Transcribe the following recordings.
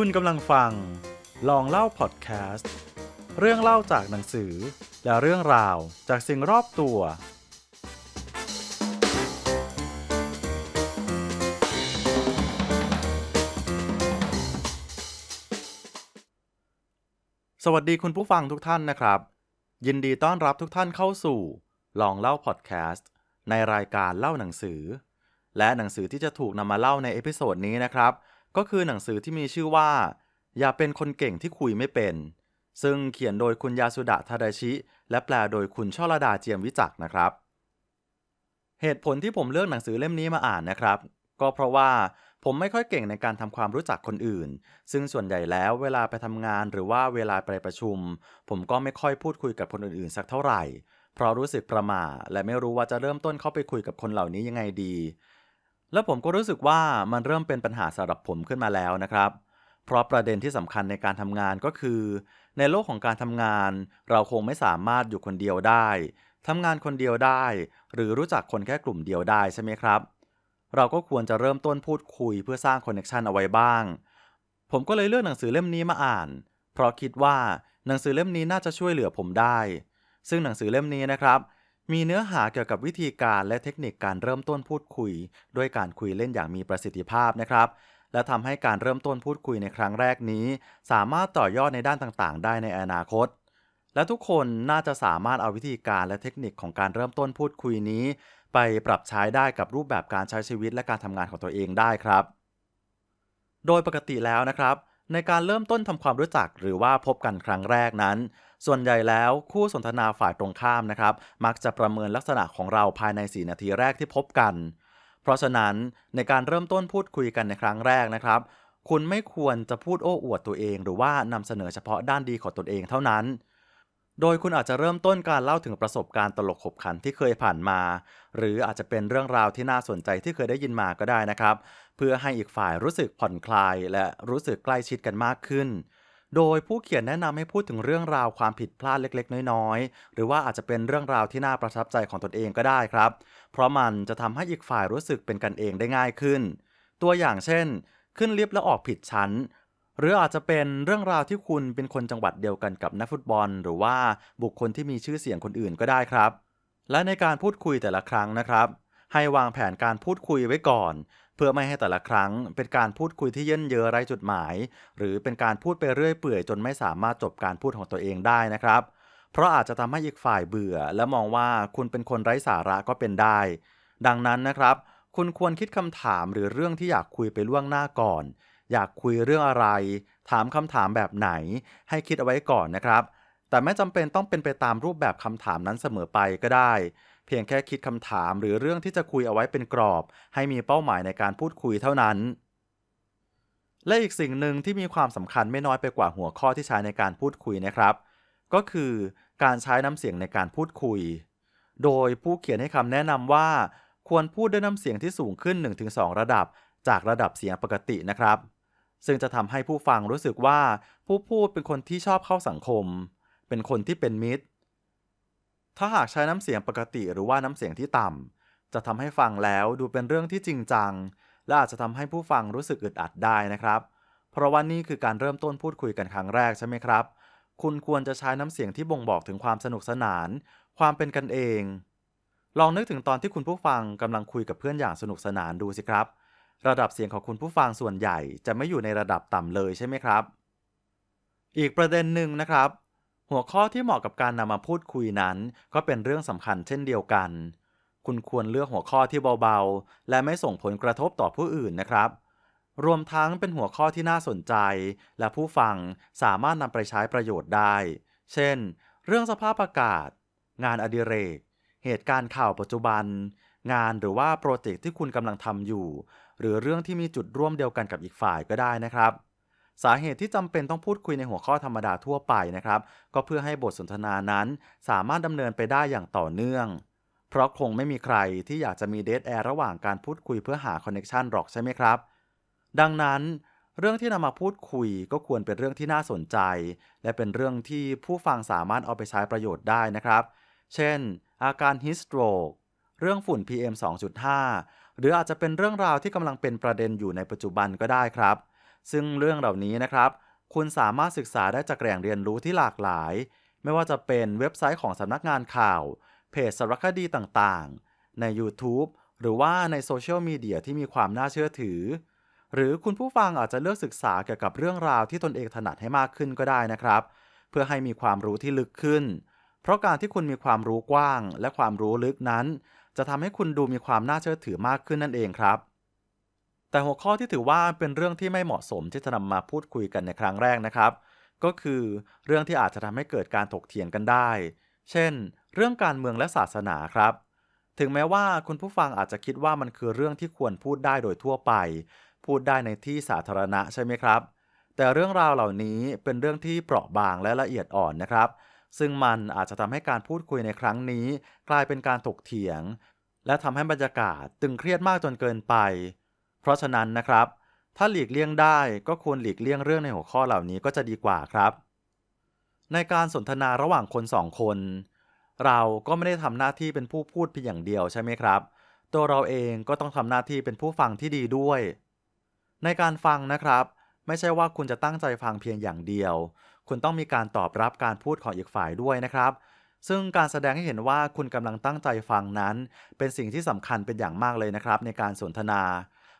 คุณกำลังฟัง ลองเล่าพอดแคสต์ เรื่องเล่าจากหนังสือ และเรื่องราวจากสิ่งรอบตัว สวัสดีคุณผู้ฟังทุกท่านนะครับ ยินดีต้อนรับทุกท่านเข้าสู่ ลองเล่าพอดแคสต์ในรายการเล่าหนังสือ และหนังสือที่จะถูกนำมาเล่าในเอพิโซดนี้นะครับ ก็คือหนังสือที่มีชื่อว่า อย่าเป็นคนเก่งที่คุยไม่เป็น ซึ่งเขียนโดยคุณยาสุดะทาดาชิ และแปลโดยคุณช่อระดาเจียมวิจักนะครับ เหตุผลที่ผมเลือกหนังสือเล่มนี้มาอ่านนะครับ ก็เพราะว่าผมไม่ค่อยเก่งในการทำความรู้จักคนอื่น ซึ่งส่วนใหญ่แล้วเวลาไปทำงานหรือว่าเวลาไปประชุม ผมก็ไม่ค่อยพูดคุยกับคนอื่นๆ สักเท่าไหร่ เพราะรู้สึกประหม่าและไม่รู้ว่าจะเริ่มต้นเข้าไปคุยกับคนเหล่านี้ยังไงดี แล้วผมก็รู้สึกว่ามันเริ่มเป็นปัญหาสำหรับผมขึ้นมาแล้วนะครับ เพราะประเด็นที่สำคัญในการทำงานก็คือ ในโลกของการทำงาน เราคงไม่สามารถอยู่คนเดียวได้ทำงานคนเดียวได้ หรือรู้จักคนแค่กลุ่มเดียวได้ใช่ไหมครับ เราก็ควรจะเริ่มต้นพูดคุยเพื่อสร้างคอนเนคชันเอาไว้บ้าง ผมก็เลยเลือกหนังสือเล่มนี้มาอ่าน เพราะคิดว่าหนังสือเล่มนี้น่าจะช่วยเหลือผมได้ ซึ่งหนังสือเล่มนี้นะครับ มีเนื้อหาเกี่ยวกับวิธีการและเทคนิคการเริ่มต้นพูดคุย ด้วยการคุยเล่นอย่างมีประสิทธิภาพนะครับ และทำให้การเริ่มต้นพูดคุยในครั้งแรกนี้ สามารถต่อยอดในด้านต่างๆ ได้ในอนาคต และทุกคนน่าจะสามารถเอาวิธีการและเทคนิคของการเริ่มต้นพูดคุยนี้ ไปปรับใช้ได้กับรูปแบบการใช้ชีวิตและการทำงานของตัวเองได้ครับ โดยปกติแล้วนะครับ ในการเริ่มต้นทำความรู้จักหรือว่าพบกันครั้งแรกนั้น ส่วนใหญ่แล้วคู่สนทนาฝ่ายตรงข้ามนะครับ มักจะประเมินลักษณะของเราภายใน 4 นาทีแรกที่พบกัน เพราะฉะนั้นในการเริ่มต้นพูดคุยกันในครั้งแรกนะครับ คุณไม่ควรจะพูดโอ้อวดตัวเอง หรือว่านำเสนอเฉพาะด้านดีของตนเองเท่านั้น โดยคุณอาจจะเริ่มต้นการเล่าถึงประสบการณ์ตลกขบขันที่เคยผ่านมา หรืออาจจะเป็นเรื่องราวที่น่าสนใจที่เคยได้ยินมาก็ได้นะครับ เพื่อให้อีกฝ่ายรู้สึกผ่อนคลาย และรู้สึกใกล้ชิดกันมากขึ้น โดยผู้เขียนแนะนำให้พูดถึงเรื่องราวความผิดพลาดเล็กๆ น้อยๆ หรือว่าอาจจะเป็นเรื่องราวที่น่าประทับใจของตนเองก็ได้ครับ เพราะมันจะทำให้อีกฝ่ายรู้สึกเป็นกันเองได้ง่ายขึ้น ตัวอย่างเช่น ขึ้นลิฟต์แล้วออกผิดชั้น หรืออาจจะเป็นเรื่องราวที่คุณเป็นคนจังหวัดเดียวกันกับนักฟุตบอล หรือว่าบุคคลที่มีชื่อเสียงคนอื่นก็ได้ครับ และในการพูดคุยแต่ละครั้งนะครับ ให้วางแผนการพูดคุยไว้ก่อน เพื่อไม่ให้แต่ละครั้ง เป็นการพูดคุยที่เยินเยอะไร้จุดหมาย หรือเป็นการพูดไปเรื่อยเปื่อยจนไม่สามารถจบการพูดของตัวเองได้นะครับ เพราะอาจจะทำให้อีกฝ่ายเบื่อ และมองว่าคุณเป็นคนไร้สาระก็เป็นได้ ดังนั้นนะครับ คุณควรคิดคำถามหรือเรื่องที่อยากคุยไปล่วงหน้าก่อน อยากคุยเรื่องอะไร ถามคำถามแบบไหน ให้คิดเอาไว้ก่อนนะครับ แต่ไม่จำเป็นต้องเป็นไปตามรูปแบบคำถามนั้นเสมอไปก็ได้ เพียงแค่คิดคำถามหรือเรื่องที่จะคุยเอาไว้เป็นกรอบ ให้มีเป้าหมายในการพูดคุยเท่านั้น และอีกสิ่งหนึ่งที่มีความสำคัญไม่น้อยไปกว่าหัวข้อที่ใช้ในการพูดคุยนะครับ ก็คือการใช้น้ำเสียงในการพูดคุย โดยผู้เขียนให้คำแนะนำว่า ควรพูดด้วยน้ำเสียงที่สูงขึ้น 1-2 ระดับ จากระดับเสียงปกตินะครับ ซึ่งจะทำให้ผู้ฟังรู้สึกว่าผู้พูดเป็นคนที่ชอบเข้าสังคม เป็นคนที่เป็นมิตร ถ้าหากใช้น้ำเสียงปกติหรือว่าน้ำเสียงที่ต่ำจะทำให้ฟังแล้วดูเป็นเรื่องที่จริงจัง และอาจจะทำให้ผู้ฟังรู้สึกอึดอัดได้นะครับ เพราะว่านี่คือการเริ่มต้นพูดคุยกันครั้งแรกใช่ไหมครับ คุณควรจะใช้น้ำเสียงที่บ่งบอกถึงความสนุกสนาน ความเป็นกันเอง ลองนึกถึงตอนที่คุณผู้ฟังกำลังคุยกับเพื่อนอย่างสนุกสนานดูสิครับ ระดับเสียงของคุณผู้ฟังส่วนใหญ่จะไม่อยู่ในระดับต่ำเลยใช่ไหมครับ อีกประเด็นหนึ่งนะครับ หัวข้อที่เหมาะกับการนำมาพูดคุยนั้น ก็เป็นเรื่องสำคัญเช่นเดียวกัน คุณควรเลือกหัวข้อที่เบาๆ และไม่ส่งผลกระทบต่อผู้อื่นนะครับ รวมทั้งเป็นหัวข้อที่น่าสนใจ และผู้ฟังสามารถนำไปใช้ประโยชน์ได้ เช่น เรื่องสภาพอากาศ งานอดิเรก เหตุการณ์ข่าวปัจจุบัน งานหรือว่าโปรเจกต์ที่คุณกำลังทำอยู่ หรือเรื่องที่มีจุดร่วมเดียวกันกับอีกฝ่ายก็ได้นะครับ สาเหตุที่จำเป็นต้องพูดคุยในหัวข้อธรรมดาทั่วไปนะครับ ก็เพื่อให้บทสนทนานั้นสามารถดำเนินไปได้อย่างต่อเนื่อง เพราะคงไม่มีใครที่อยากจะมีเดทแอร์ระหว่างการพูดคุยเพื่อหาคอนเน t ชันหรอกใช่ไหมครับ ดังนั้นเรื่องที่นำมาพูดคุยก็ควรเป็นเรื่องที่น่าสนใจ และเป็นเรื่องที่ผู้ฟังสามารถเอาไปใช้ประโยชน์ได้นะครับ เช่น อาการฮิสโตรก เรื่องฝุ่น PM 2.5 หรืออาจจะเป็นเรื่องราวที่กำลังเป็นประเด็นอยู่ในปัจจุบันก็ได้ครับ ซึ่งเรื่องเหล่านี้นะครับ คุณสามารถศึกษาได้จากแหล่งเรียนรู้ที่หลากหลาย ไม่ว่าจะเป็นเว็บไซต์ของสำนักงานข่าว เพจสารคดีต่างๆ ใน YouTube หรือว่าในโซเชียลมีเดียที่มีความน่าเชื่อถือ หรือคุณผู้ฟังอาจจะเลือกศึกษาเกี่ยวกับเรื่องราวที่ตนเองถนัดให้มากขึ้นก็ได้นะครับ เพื่อให้มีความรู้ที่ลึกขึ้น เพราะการที่คุณมีความรู้กว้าง และความรู้ลึกนั้น จะทำให้คุณดูมีความน่าเชื่อถือมากขึ้นนั่นเองครับ แต่หัวข้อที่ถือว่าเป็นเรื่องที่ไม่เหมาะสมที่จะนำมาพูดคุยกันในครั้งแรกนะครับ ก็คือเรื่องที่อาจจะทำให้เกิดการถกเถียงกันได้ เช่น เรื่องการเมืองและศาสนาครับ ถึงแม้ว่าคุณผู้ฟังอาจจะคิดว่ามันคือเรื่องที่ควรพูดได้โดยทั่วไป พูดได้ในที่สาธารณะใช่ไหมครับ แต่เรื่องราวเหล่านี้เป็นเรื่องที่เปราะบางและละเอียดอ่อนนะครับ ซึ่งมันอาจจะทำให้การพูดคุยในครั้งนี้ กลายเป็นการถกเถียง และทำให้บรรยากาศตึงเครียดมากจนเกินไป เพราะฉะนั้นนะครับ ถ้าหลีกเลี่ยงได้ก็ควรหลีกเลี่ยงเรื่องในหัวข้อเหล่านี้ก็จะดีกว่าครับ ในการสนทนาระหว่างคนสองคน เราก็ไม่ได้ทำหน้าที่เป็นผู้พูดเพียงอย่างเดียวใช่ไหมครับ ตัวเราเองก็ต้องทำหน้าที่เป็นผู้ฟังที่ดีด้วย ในการฟังนะครับ ไม่ใช่ว่าคุณจะตั้งใจฟังเพียงอย่างเดียว คุณต้องมีการตอบรับการพูดของอีกฝ่ายด้วยนะครับ ซึ่งการแสดงให้เห็นว่าคุณกำลังตั้งใจฟังนั้น เป็นสิ่งที่สำคัญเป็นอย่างมากเลยนะครับ ในการสนทนา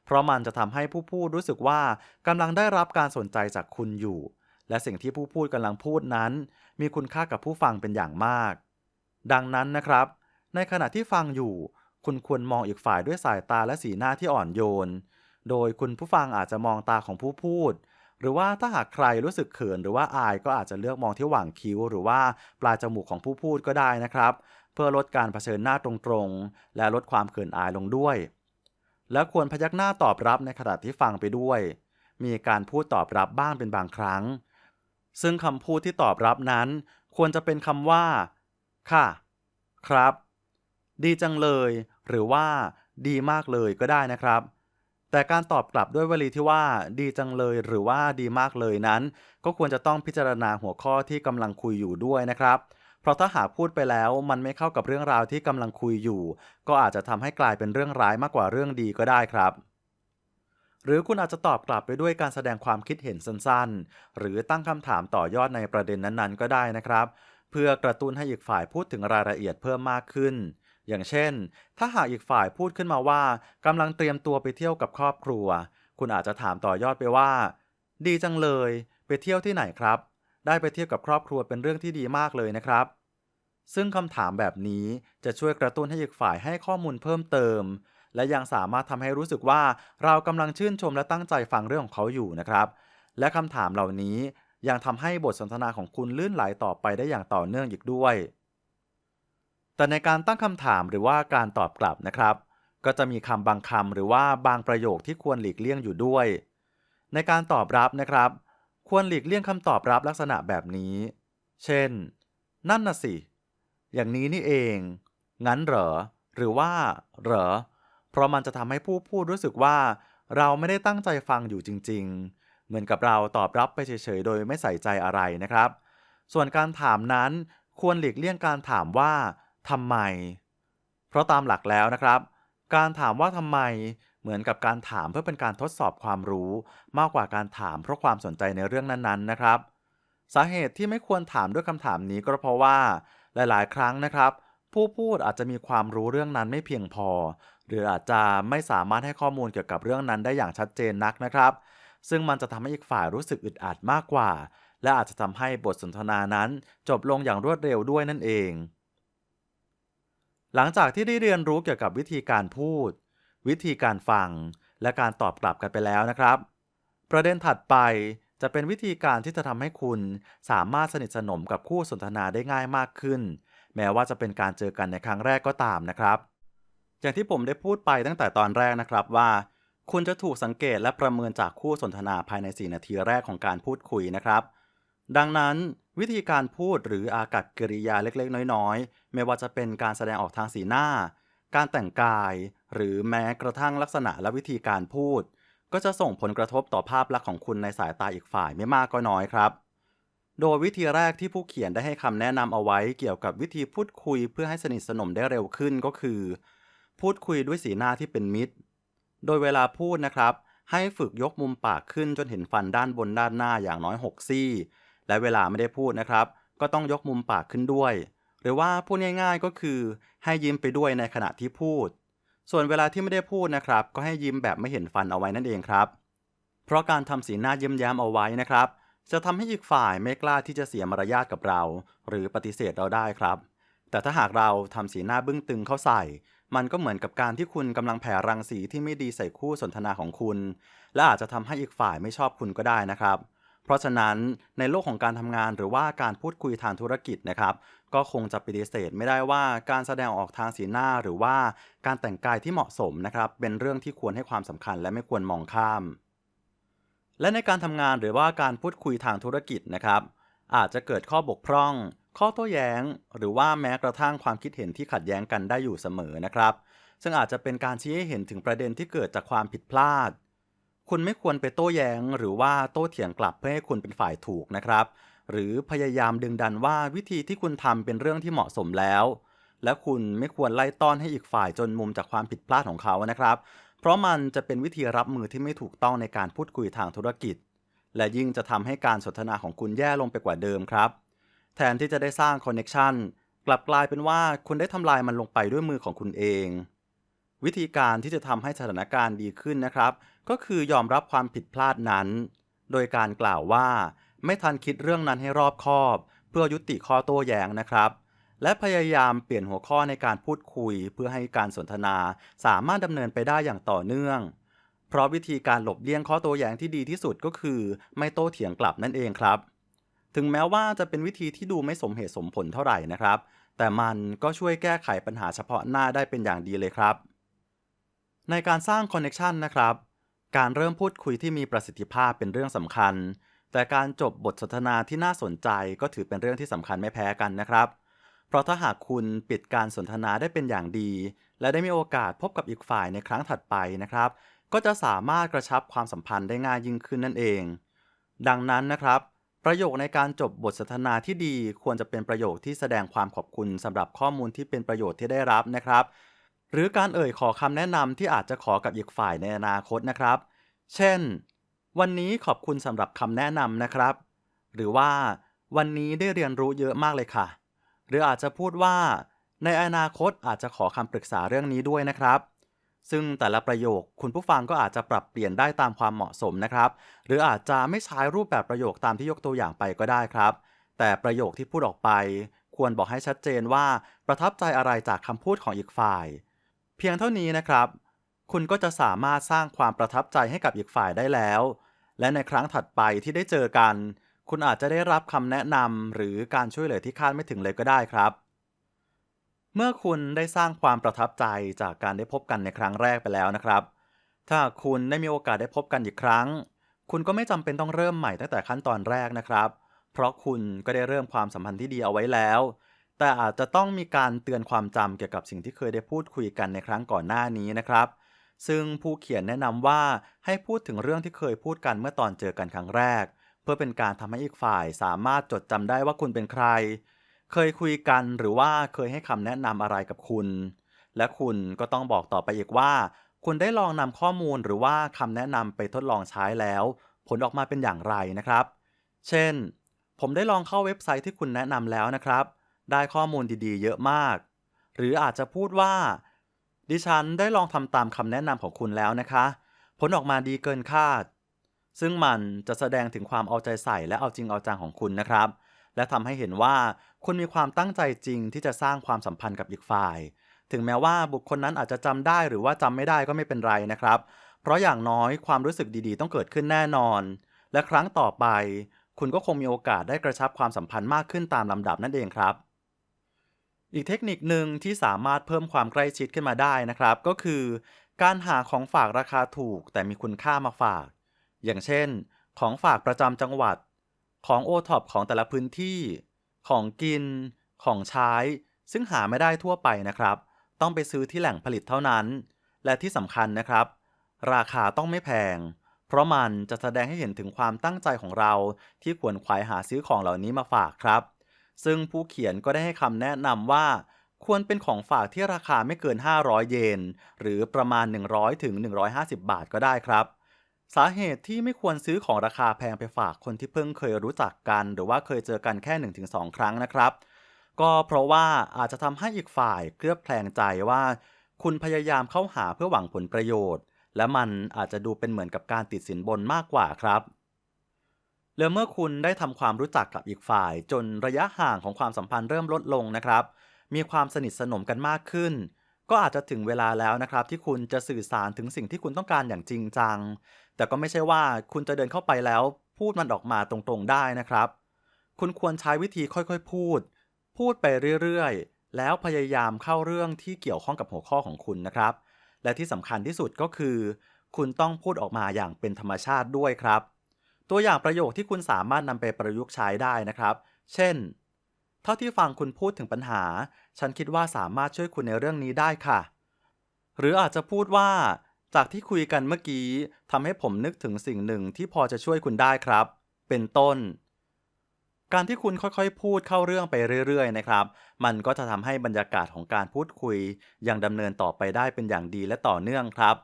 เพราะมันจะทำให้ผู้พูดรู้สึกว่ากำลังได้รับการสนใจจากคุณอยู่ และสิ่งที่ผู้พูดกำลังพูดนั้น มีคุณค่ากับผู้ฟังเป็นอย่างมาก ดังนั้นนะครับ ในขณะที่ฟังอยู่ คุณควรมองอีกฝ่ายด้วยสายตาและสีหน้าที่อ่อนโยน โดยคุณผู้ฟังอาจจะมองตาของผู้พูด หรือว่าถ้าหากใครรู้สึกเขินหรือว่าอายก็อาจจะเลือกมองที่หว่างคิ้ว หรือว่าปลายจมูกของผู้พูดก็ได้นะครับ เพื่อลดการเผชิญหน้าตรงๆ และลดความเขินอายลงด้วย และควรพยักหน้าตอบรับในขณะที่ฟังไปด้วย มีการพูดตอบรับบ้างเป็นบางครั้ง ซึ่งคำพูดที่ตอบรับนั้น ควรจะเป็นคำว่า ค่ะ ครับ ดีจังเลย หรือว่า ดีมากเลยก็ได้นะครับ แต่การตอบกลับด้วยวลีที่ว่าดีจังเลยหรือว่าดีมากเลยนั้น ก็ควรจะต้องพิจารณาหัวข้อที่กำลังคุยอยู่ด้วยนะครับ เพราะถ้าหากพูดไปแล้วมันไม่เข้ากับเรื่องราวที่กำลังคุยอยู่ ก็อาจจะทำให้กลายเป็นเรื่องร้ายมากกว่าเรื่องดีก็ได้ครับ หรือคุณอาจจะตอบกลับไปด้วยการแสดงความคิดเห็นสั้นๆ หรือตั้งคำถามต่อยอดในประเด็นนั้นๆ ก็ได้นะครับ เพื่อกระตุ้นให้อีกฝ่ายพูดถึงรายละเอียดเพิ่มมากขึ้น อย่างเช่น ถ้าหากอีกฝ่ายพูดขึ้นมาว่ากำลังเตรียมตัวไปเที่ยวกับครอบครัว คุณอาจจะถามต่อยอดไปว่า ดีจังเลย ไปเที่ยวที่ไหนครับ ได้ไปเที่ยวกับครอบครัวเป็นเรื่องที่ดีมากเลยนะครับ ซึ่งคำถามแบบนี้จะช่วยกระตุ้นให้อีกฝ่ายให้ข้อมูลเพิ่มเติม และยังสามารถทำให้รู้สึกว่าเรากำลังชื่นชมและตั้งใจฟังเรื่องของเขาอยู่นะครับ และคำถามเหล่านี้ยังทำให้บทสนทนาของคุณลื่นไหลต่อไปได้อย่างต่อเนื่องอีกด้วย แต่ในการตั้งคำถามหรือว่าการตอบกลับนะครับ ก็จะมีคำบางคำหรือว่าบางประโยคที่ควรหลีกเลี่ยงอยู่ด้วย ในการตอบรับนะครับ ควรหลีกเลี่ยงคำตอบรับลักษณะแบบนี้ เช่น นั่นน่ะสิ อย่างนี้นี่เอง งั้นเหรอ หรือว่า เหรอ เพราะมันจะทำให้ผู้พูดรู้สึกว่า เราไม่ได้ตั้งใจฟังอยู่จริง ๆ เหมือนกับเราตอบรับไปเฉยๆ โดยไม่ใส่ใจอะไรนะครับ ส่วนการถามนั้นควรหลีกเลี่ยงการถามว่า ทำไม เพราะตามหลักแล้วนะครับ การถามว่าทำไมเหมือนกับการถามเพื่อเป็นการทดสอบความรู้ มากกว่าการถามเพราะความสนใจในเรื่องนั้นๆ นะครับ สาเหตุที่ไม่ควรถามด้วยคำถามนี้ก็เพราะว่า หลายๆ ครั้งนะครับ ผู้พูดอาจจะมีความรู้เรื่องนั้นไม่เพียงพอ หรืออาจจะไม่สามารถให้ข้อมูลเกี่ยวกับเรื่องนั้นได้อย่างชัดเจนนักนะครับ ซึ่งมันจะทำให้อีกฝ่ายรู้สึกอึดอัดมากกว่า และอาจจะทำให้บทสนทนานั้น จบลงอย่างรวดเร็วด้วยนั่นเอง หลังจากที่ได้เรียนรู้เกี่ยวกับวิธีการพูด วิธีการฟัง และการตอบกลับกันไปแล้วนะครับ ประเด็นถัดไปจะเป็นวิธีการที่จะทำให้คุณสามารถสนิทสนมกับคู่สนทนาได้ง่ายมากขึ้น แม้ว่าจะเป็นการเจอกันในครั้งแรกก็ตามนะครับ อย่างที่ผมได้พูดไปตั้งแต่ตอนแรกนะครับว่า คุณจะถูกสังเกตและประเมินจากคู่สนทนาภายใน 4 นาทีแรกของการพูดคุยนะครับ ดังนั้นวิธีการพูดหรืออากัดกิริยาเล็กๆ น้อยๆ ไม่ว่าจะเป็นการแสดงออกทางสีหน้า การแต่งกาย หรือแม้กระทั่งลักษณะและวิธีการพูด ก็จะส่งผลกระทบต่อภาพลักษณ์ของคุณในสายตาอีกฝ่ายไม่มากก็น้อยครับ โดยวิธีแรกที่ผู้เขียนได้ให้คำแนะนำเอาไว้เกี่ยวกับวิธีพูดคุยเพื่อให้สนิทสนมได้เร็วขึ้นก็คือ พูดคุยด้วยสีหน้าที่เป็นมิตร โดยเวลาพูดนะครับ ให้ฝึกยกมุมปากขึ้นจนเห็นฟันด้านบนด้านหน้าอย่างน้อย 6 ซี่ และเวลาไม่ได้พูดนะครับ ก็ต้องยกมุมปากขึ้นด้วย หรือว่าพูดง่ายๆก็คือให้ยิ้มไปด้วยในขณะที่พูด ส่วนเวลาที่ไม่ได้พูดนะครับ ก็ให้ยิ้มแบบไม่เห็นฟันเอาไว้นั่นเองครับ เพราะการทำสีหน้ายิ้มแย้มเอาไว้นะครับ จะทำให้อีกฝ่ายไม่กล้าที่จะเสียมารยาทกับเรา หรือปฏิเสธเราได้ครับ แต่ถ้าหากเราทำสีหน้าบึ้งตึงเข้าใส่มันก็เหมือนกับการที่คุณกำลังแผ่รังสีที่ไม่ดีใส่คู่สนทนาของคุณ และอาจจะทำให้อีกฝ่ายไม่ชอบคุณก็ได้นะครับ เพราะฉะนั้นในโลกของการทำงานหรือว่าการพูดคุยทางธุรกิจนะครับ ก็คงจะปฏิเสธไม่ได้ว่าการแสดงออกทางสีหน้าหรือว่าการแต่งกายที่เหมาะสมนะครับ เป็นเรื่องที่ควรให้ความสำคัญและไม่ควรมองข้าม และในการทำงานหรือว่าการพูดคุยทางธุรกิจนะครับ อาจจะเกิดข้อบกพร่อง ข้อโต้แย้ง หรือว่าแม้กระทั่งความคิดเห็นที่ขัดแย้งกันได้อยู่เสมอนะครับ ซึ่งอาจจะเป็นการชี้ให้เห็นถึงประเด็นที่เกิดจากความผิดพลาด คุณไม่ควรไปโต้แย้ง หรือว่าโต้เถียงกลับเพื่อให้คุณเป็นฝ่ายถูกนะครับ หรือพยายามดึงดันว่าวิธีที่คุณทำเป็นเรื่องที่เหมาะสมแล้ว และคุณไม่ควรไล่ต้อนให้อีกฝ่ายจนมุมจากความผิดพลาดของเขานะครับ เพราะมันจะเป็นวิธีรับมือที่ไม่ถูกต้องในการพูดคุยทางธุรกิจ และยิ่งจะทำให้การสนทนาของคุณแย่ลงไปกว่าเดิมครับ แทนที่จะได้สร้างคอนเน็ชันกลับกลายเป็นว่าคุณได้ทำลายมันลงไปด้วยมือของคุณเอง วิธีการที่จะทำให้สถานการณ์ดีขึ้นนะครับ ก็คือยอมรับความผิดพลาดนั้น โดยการกล่าวว่า ไม่ทันคิดเรื่องนั้นให้รอบคอบ เพื่อยุติข้อโต้แย้งนะครับ และพยายามเปลี่ยนหัวข้อในการพูดคุย เพื่อให้การสนทนา สามารถดำเนินไปได้อย่างต่อเนื่อง เพราะวิธีการหลบเลี่ยงข้อโต้แย้งที่ดีที่สุดก็คือ ไม่โต้เถียงกลับนั่นเองครับ ถึงแม้ว่าจะเป็นวิธีที่ดูไม่สมเหตุสมผลเท่าไหร่นะครับ แต่มันก็ช่วยแก้ไขปัญหาเฉพาะหน้าได้เป็นอย่างดีเลยครับ ในการสร้างคอนเน็ชันนะครับ การเริ่มพูดคุยที่มีประสิทธิภาพเป็นเรื่องสำคัญ แต่การจบบทสนทนาที่น่าสนใจก็ถือเป็นเรื่องที่สำคัญไม่แพ้กันนะครับ เพราะถ้าหากคุณปิดการสนทนาได้เป็นอย่างดี และได้มีโอกาสพบกับอีกฝ่ายในครั้งถัดไปนะครับ ก็จะสามารถกระชับความสัมพันธ์ได้ง่ายยิ่งขึ้นนั่นเอง ดังนั้นนะครับ ประโยคในการจบบทสนทนาที่ดีควรจะเป็นประโยคที่แสดงความขอบคุณสำหรับข้อมูลที่เป็นประโยชน์ที่ได้รับนะครับ หรือการเอ่ยขอคำแนะนำที่อาจจะขอกับอีกฝ่ายในอนาคตนะครับ เช่น วันนี้ขอบคุณสำหรับคำแนะนำนะครับ หรือว่า วันนี้ได้เรียนรู้เยอะมากเลยค่ะ หรืออาจจะพูดว่า ในอนาคตอาจจะขอคำปรึกษาเรื่องนี้ด้วยนะครับ ซึ่งแต่ละประโยคคุณผู้ฟังก็อาจจะปรับเปลี่ยนได้ตามความเหมาะสมนะครับ หรืออาจจะไม่ใช้รูปแบบประโยคตามที่ยกตัวอย่างไปก็ได้ครับ แต่ประโยคที่พูดออกไป ควรบอกให้ชัดเจนว่า ประทับใจอะไรจากคำพูดของอีกฝ่าย เพียงเท่านี้นะครับ คุณก็จะสามารถสร้างความประทับใจให้กับอีกฝ่ายได้แล้ว และในครั้งถัดไปที่ได้เจอกัน คุณอาจจะได้รับคำแนะนำหรือการช่วยเหลือที่คาดไม่ถึงเลยก็ได้ครับ เมื่อคุณได้สร้างความประทับใจจากการได้พบกันในครั้งแรกไปแล้วนะครับ ถ้าคุณได้มีโอกาสได้พบกันอีกครั้ง คุณก็ไม่จำเป็นต้องเริ่มใหม่ตั้งแต่ขั้นตอนแรกนะครับ เพราะคุณก็ได้เริ่มความสัมพันธ์ที่ดีเอาไว้แล้ว แต่อาจจะต้องมีการเตือนความจำเกี่ยวกับสิ่งที่เคยได้พูดคุยกันในครั้งก่อนหน้านี้นะครับ ซึ่งผู้เขียนแนะนำว่าให้พูดถึงเรื่องที่เคยพูดกันเมื่อตอนเจอกันครั้งแรก เพื่อเป็นการทำให้อีกฝ่ายสามารถจดจำได้ว่าคุณเป็นใคร เคยคุยกันหรือว่าเคยให้คำแนะนำอะไรกับคุณ และคุณก็ต้องบอกต่อไปอีกว่า คุณได้ลองนำข้อมูลหรือว่าคำแนะนำไปทดลองใช้แล้ว ผลออกมาเป็นอย่างไรนะครับ เช่น ผมได้ลองเข้าเว็บไซต์ที่คุณแนะนำแล้วนะครับ ได้ข้อมูลดีๆ เยอะมาก หรืออาจจะพูดว่า ดิฉันได้ลองทำตามคำแนะนำของคุณแล้วนะคะ ผลออกมาดีเกินคาด ซึ่งมันจะแสดงถึงความเอาใจใส่และเอาจริงเอาจังของคุณนะครับ และทำให้เห็นว่าคุณมีความตั้งใจจริงที่จะสร้างความสัมพันธ์กับอีกฝ่าย ถึงแม้ว่าบุคคลนั้นอาจจะจำได้หรือว่าจำไม่ได้ก็ไม่เป็นไรนะครับ เพราะอย่างน้อยความรู้สึกดีๆ ต้องเกิดขึ้นแน่นอน และครั้งต่อไป คุณก็คงมีโอกาสได้กระชับความสัมพันธ์มากขึ้นตามลำดับนั่นเองครับ อีกเทคนิคหนึ่งที่สามารถเพิ่มความใกล้ชิดขึ้นมาได้นะครับ ก็คือ การหาของฝากราคาถูก แต่มีคุณค่ามาฝาก อย่างเช่น ของฝากประจำจังหวัด ของโอท็อปของแต่ละพื้นที่ ของกิน ของใช้ ซึ่งหาไม่ได้ทั่วไปนะครับ ต้องไปซื้อที่แหล่งผลิตเท่านั้น และที่สำคัญนะครับ ราคาต้องไม่แพง เพราะมันจะแสดงให้เห็นถึงความตั้งใจของเราที่ควรขวายหาซื้อของเหล่านี้มาฝากครับ ซึ่งผู้เขียนก็ได้ให้คำแนะนำว่า ควรเป็นของฝากที่ราคาไม่เกิน 500 เยน หรือประมาณ 100ถึง150 บาทก็ได้ครับ สาเหตุที่ไม่ควรซื้อของราคาแพงไปฝากคนที่เพิ่งเคยรู้จักกัน หรือว่าเคยเจอกันแค่ 1-2 ครั้งนะครับ ก็เพราะว่าอาจจะทำให้อีกฝ่ายเคลือบแคลงใจว่า คุณพยายามเข้าหาเพื่อหวังผลประโยชน์ และมันอาจจะดูเป็นเหมือนกับการติดสินบนมากกว่าครับ แล้วเมื่อคุณได้ทำความรู้จักกับอีกฝ่าย จนระยะห่างของความสัมพันธ์เริ่มลดลงนะครับ มีความสนิทสนมกันมากขึ้น ก็อาจจะถึงเวลาแล้วนะครับ ที่คุณจะสื่อสารถึงสิ่งที่คุณต้องการอย่างจริงจัง แต่ก็ไม่ใช่ว่าคุณจะเดินเข้าไปแล้ว พูดมันออกมาตรงๆได้นะครับ คุณควรใช้วิธีค่อยๆ พูด พูดไปเรื่อยๆ แล้วพยายามเข้าเรื่องที่เกี่ยวข้องกับหัวข้อของคุณนะครับ และที่สำคัญที่สุดก็คือ คุณต้องพูดออกมาอย่างเป็นธรรมชาติด้วยครับ ตัวอย่างประโยคที่คุณสามารถนำไปประยุกต์ใช้ได้นะครับ เช่น เท่าที่ฟังคุณพูดถึงปัญหา ฉันคิดว่าสามารถช่วยคุณในเรื่องนี้ได้ค่ะ หรืออาจจะพูดว่า จากที่คุยกันเมื่อกี้ทำให้ผมนึกถึงสิ่งหนึ่งที่พอจะช่วยคุณได้ครับ เป็นต้น การที่คุณค่อยๆ พูดเข้าเรื่องไปเรื่อยๆ นะครับ มันก็จะทำให้บรรยากาศของการพูดคุยยังดำเนินต่อไปได้เป็นอย่างดีและต่อเนื่องครับ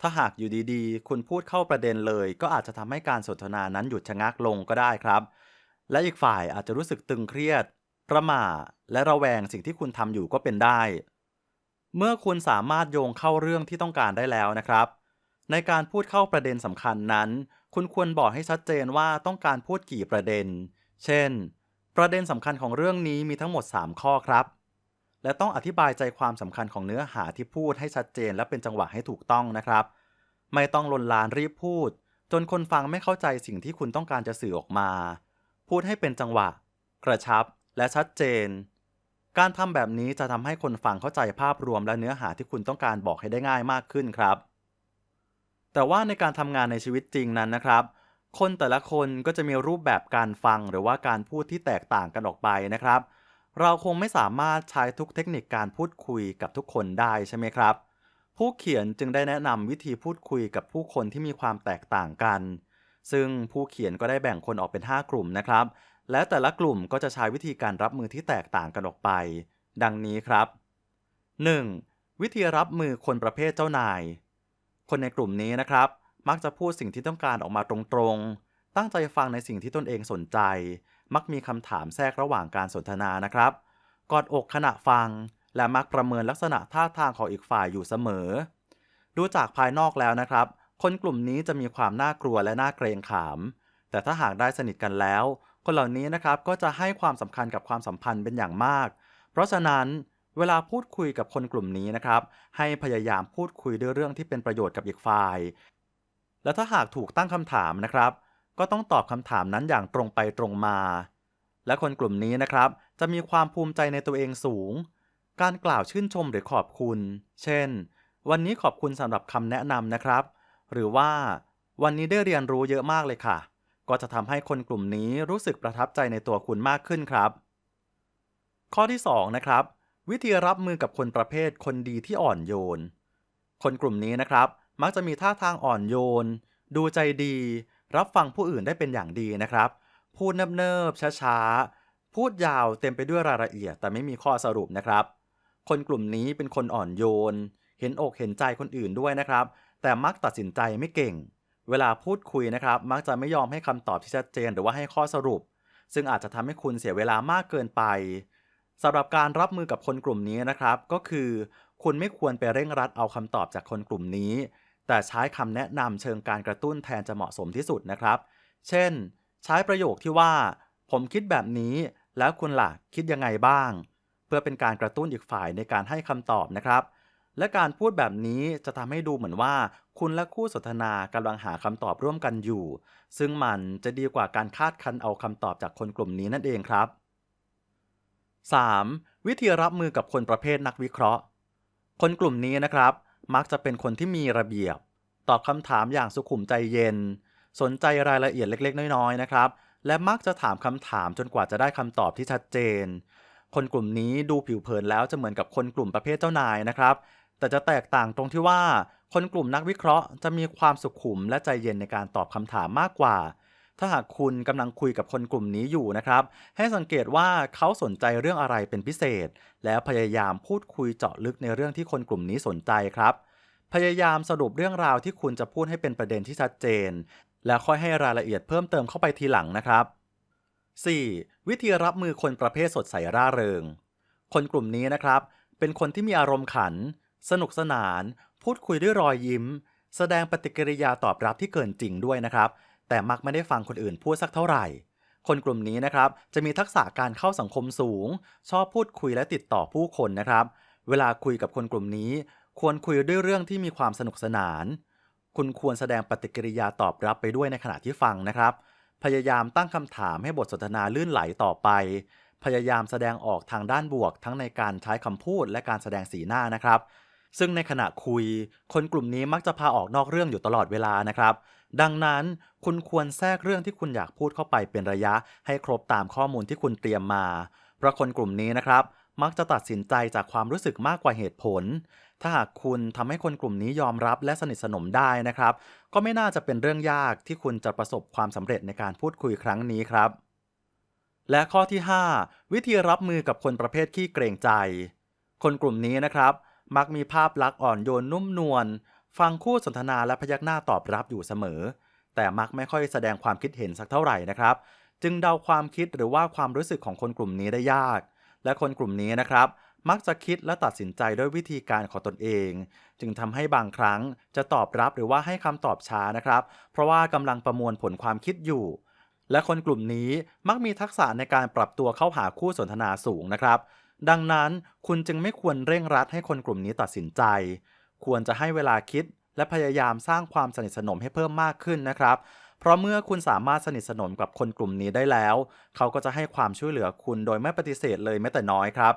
ถ้าหากอยู่ดีๆ คุณพูดเข้าประเด็นเลย ก็อาจจะทำให้การสนทนานั้นหยุดชะงักลงก็ได้ครับ และอีกฝ่ายอาจจะรู้สึกตึงเครียด ประหม่า และระแวงสิ่งที่คุณทำอยู่ก็เป็นได้ เมื่อคุณสามารถโยงเข้าเรื่องที่ต้องการได้แล้วนะครับ ในการพูดเข้าประเด็นสำคัญนั้น คุณควรบอกให้ชัดเจนว่าต้องการพูดกี่ประเด็น เช่น ประเด็นสำคัญของเรื่องนี้มีทั้งหมด 3 ข้อครับ และต้องอธิบายใจความสำคัญของเนื้อหาที่พูดให้ชัดเจนและเป็นจังหวะให้ถูกต้องนะครับ ไม่ต้องลนลานรีบพูด จนคนฟังไม่เข้าใจสิ่งที่คุณต้องการจะสื่อออกมา พูดให้เป็นจังหวะ กระชับ และชัดเจน การทำแบบนี้จะทำให้คนฟังเข้าใจภาพรวมและเนื้อหาที่คุณต้องการบอกให้ได้ง่ายมากขึ้นครับ แต่ว่าในการทำงานในชีวิตจริงนั้นนะครับ คนแต่ละคนก็จะมีรูปแบบการฟังหรือว่าการพูดที่แตกต่างกันออกไปนะครับเเราคงไม่สามารถใช้ทุกเทคนิคการพูดคุยกับทุกคนได้ใช่ไหมครับ ผู้เขียนจึงได้แนะนำวิธีพูดคุยกับผู้คนที่มีความแตกต่างกัน ซึ่งผู้เขียนก็ได้แบ่งคนออกเป็น 5 กลุ่มนะครับ และแต่ละกลุ่มก็จะใช้วิธีการรับมือที่แตกต่างกันออกไป ดังนี้ครับ 1. วิธีรับมือคนประเภทเจ้านาย คนในกลุ่มนี้นะครับ มักจะพูดสิ่งที่ต้องการออกมาตรงๆ ตั้งใจฟังในสิ่งที่ตนเองสนใจ มักมีคำถามแทรกระหว่างการสนทนานะครับ กอดอกขณะฟัง และมักประเมินลักษณะท่าทางของอีกฝ่ายอยู่เสมอ ดูจากภายนอกแล้วนะครับ คนกลุ่มนี้จะมีความน่ากลัวและน่าเกรงขาม แต่ถ้าหากได้สนิทกันแล้ว คนเหล่านี้นะครับก็จะให้ความสำคัญกับความสัมพันธ์เป็นอย่างมาก เพราะฉะนั้นเวลาพูดคุยกับคนกลุ่มนี้นะครับ ให้พยายามพูดคุยด้วยเรื่องที่เป็นประโยชน์กับอีกฝ่าย และถ้าหากถูกตั้งคำถามนะครับ ก็ต้องตอบคำถามนั้นอย่างตรงไปตรงมา และคนกลุ่มนี้นะครับ จะมีความภูมิใจในตัวเองสูง การกล่าวชื่นชมหรือขอบคุณ เช่น วันนี้ขอบคุณสำหรับคำแนะนำนะครับ หรือว่า วันนี้ได้เรียนรู้เยอะมากเลยค่ะ ก็จะทำให้คนกลุ่มนี้รู้สึกประทับใจในตัวคุณมากขึ้นครับ ข้อที่ 2 นะครับ วิธีรับมือกับคนประเภทคนดีที่อ่อนโยน คนกลุ่มนี้นะครับ มักจะมีท่าทางอ่อนโยน ดูใจดี รับฟังผู้อื่นได้เป็นอย่างดีนะครับ พูดเนิบๆช้าๆ พูดยาวเต็มไปด้วยรายละเอียดแต่ไม่มีข้อสรุปนะครับ คนกลุ่มนี้เป็นคนอ่อนโยน เห็นอกเห็นใจคนอื่นด้วยนะครับ แต่มักตัดสินใจไม่เก่ง เวลาพูดคุยนะครับ มักจะไม่ยอมให้คำตอบที่ชัดเจนหรือว่าให้ข้อสรุป ซึ่งอาจจะทำให้คุณเสียเวลามากเกินไปสำหรับการรับมือกับคนกลุ่มนี้นะครับ ก็คือ คุณไม่ควรไปเร่งรัดเอาคำตอบจากคนกลุ่มนี้ แต่ใช้คำแนะนำเชิงการกระตุ้นแทนจะเหมาะสมที่สุดนะครับ เช่น ใช้ประโยคที่ว่า ผมคิดแบบนี้ แล้วคุณล่ะคิดยังไงบ้าง เพื่อเป็นการกระตุ้นอีกฝ่ายในการให้คำตอบนะครับ และการพูดแบบนี้จะทำให้ดูเหมือนว่า คุณและคู่สนทนากำลังหาคำตอบร่วมกันอยู่ ซึ่งมันจะดีกว่าการคาดคั้นเอาคำตอบจากคนกลุ่มนี้นั่นเองครับ 3. วิธีรับมือกับคนประเภทนักวิเคราะห์ คนกลุ่มนี้นะครับ มักจะเป็นคนที่มีระเบียบ ตอบคำถามอย่างสุขุมใจเย็น สนใจรายละเอียดเล็ก ๆ น้อย ๆ นะครับ และมักจะถามคำถามจนกว่าจะได้คำตอบที่ชัดเจน คนกลุ่มนี้ดูผิวเผินแล้วจะเหมือนกับคนกลุ่มประเภทเจ้านายนะครับ แต่จะแตกต่างตรงที่ว่า คนกลุ่มนักวิเคราะห์ จะมีความสุขุมและใจเย็นในการตอบคำถามมากกว่า ถ้าหากคุณกำลังคุยกับคนกลุ่มนี้อยู่นะครับ ให้สังเกตว่าเขาสนใจเรื่องอะไรเป็นพิเศษ แล้วพยายามพูดคุยเจาะลึกในเรื่องที่คนกลุ่มนี้สนใจครับ พยายามสรุปเรื่องราวที่คุณจะพูดให้เป็นประเด็นที่ชัดเจน แล้วค่อยให้รายละเอียดเพิ่มเติมเข้าไปทีหลังนะครับ 4. วิธีรับมือคนประเภทสดใสร่าเริง คนกลุ่มนี้นะครับ เป็นคนที่มีอารมณ์ขัน สนุกสนาน พูดคุยด้วยรอยยิ้ม แสดงปฏิกิริยาตอบรับที่เกินจริงด้วยนะครับ แต่มักไม่ได้ฟังคนอื่นพูดสักเท่าไหร่ คนกลุ่มนี้นะครับจะมีทักษะการเข้าสังคมสูง ชอบพูดคุยและติดต่อผู้คนนะครับ เวลาคุยกับคนกลุ่มนี้ ควรคุยด้วยเรื่องที่มีความสนุกสนาน คุณควรแสดงปฏิกิริยาตอบรับไปด้วยในขณะที่ฟังนะครับ พยายามตั้งคำถามให้บทสนทนาลื่นไหลต่อไป พยายามแสดงออกทางด้านบวก ทั้งในการใช้คำพูดและการแสดงสีหน้านะครับ ซึ่งในขณะคุย คนกลุ่มนี้มักจะพาออกนอกเรื่องอยู่ตลอดเวลานะครับ ดังนั้นคุณควรแทรกเรื่องที่คุณอยากพูดเข้าไปเป็นระยะ ให้ครบตามข้อมูลที่คุณเตรียมมา เพราะคนกลุ่มนี้นะครับ มักจะตัดสินใจจากความรู้สึกมากกว่าเหตุผล ถ้าหากคุณทำให้คนกลุ่มนี้ยอมรับและสนิทสนมได้นะครับ ก็ไม่น่าจะเป็นเรื่องยากที่คุณจะประสบความสำเร็จในการพูดคุยครั้งนี้ครับ และข้อที่ 5 วิธีรับมือกับคนประเภทขี้เกรงใจ คนกลุ่มนี้นะครับ มักมีภาพลักษณ์อ่อนโยนนุ่มนวล ฟังคู่สนทนาและพยักหน้าตอบรับอยู่เสมอ แต่มักไม่ค่อยแสดงความคิดเห็นสักเท่าไหร่นะครับ จึงเดาความคิดหรือว่าความรู้สึกของคนกลุ่มนี้ได้ยาก และคนกลุ่มนี้นะครับ มักจะคิดและตัดสินใจด้วยวิธีการของตนเอง จึงทำให้บางครั้งจะตอบรับหรือว่าให้คำตอบช้านะครับ เพราะว่ากำลังประมวลผลความคิดอยู่และคนกลุ่มนี้มักมีทักษะในการปรับตัวเข้าหาคู่สนทนาสูงนะครับ ดังนั้นคุณจึงไม่ควรเร่งรัดให้คนกลุ่มนี้ตัดสินใจ ควรจะให้เวลาคิดและพยายามสร้างความสนิทสนมให้เพิ่มมากขึ้นนะครับ เพราะเมื่อคุณสามารถสนิทสนมกับคนกลุ่มนี้ได้แล้ว เขาก็จะให้ความช่วยเหลือคุณโดยไม่ปฏิเสธเลยแม้แต่น้อยครับ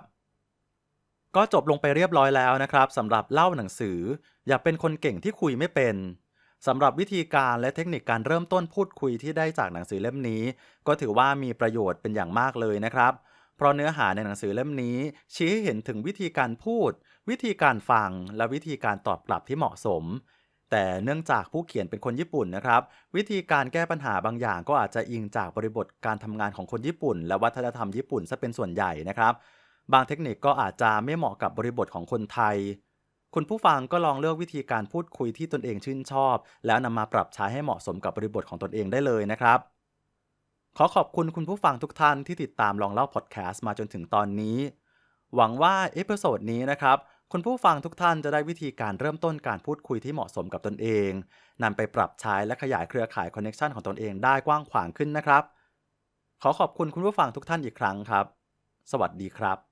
ก็จบลงไปเรียบร้อยแล้วนะครับสำหรับเล่าหนังสือ อย่าเป็นคนเก่งที่คุยไม่เป็นสำหรับวิธีการและเทคนิคการเริ่มต้นพูดคุยที่ได้จากหนังสือเล่มนี้ ก็ถือว่ามีประโยชน์เป็นอย่างมากเลยนะครับ เพราะเนื้อหาในหนังสือเล่มนี้ ชี้ให้เห็นถึงวิธีการพูด วิธีการฟัง และวิธีการตอบกลับที่เหมาะสม แต่เนื่องจากผู้เขียนเป็นคนญี่ปุ่นนะครับ วิธีการแก้ปัญหาบางอย่างก็อาจจะอิงจากบริบทการทำงานของคนญี่ปุ่น และวัฒนธรรมญี่ปุ่นซะเป็นส่วนใหญ่นะครับ บางเทคนิคก็อาจจะไม่เหมาะกับบริบทของคนไทยคุณผู้ฟังก็ลองเลือกวิธีการพูดคุยที่ตนเองชื่นชอบ แล้วนำมาปรับใช้ให้เหมาะสมกับบริบทของตนเองได้เลยนะครับ ขอขอบคุณคุณผู้ฟังทุกท่านที่ติดตามลองเล่าพอดแคสต์มาจนถึงตอนนี้ หวังว่าเอพิโซดนี้นะครับ คุณผู้ฟังทุกท่านจะได้วิธีการเริ่มต้นการพูดคุยที่เหมาะสมกับตนเองนำไปปรับใช้และขยายเครือข่ายคอนเน็ชันของตนเองได้กว้างขวางขึ้นนะครับ ขอขอบคุณคุณผู้ฟังทุกท่านอีกครั้งครับ สวัสดีครับ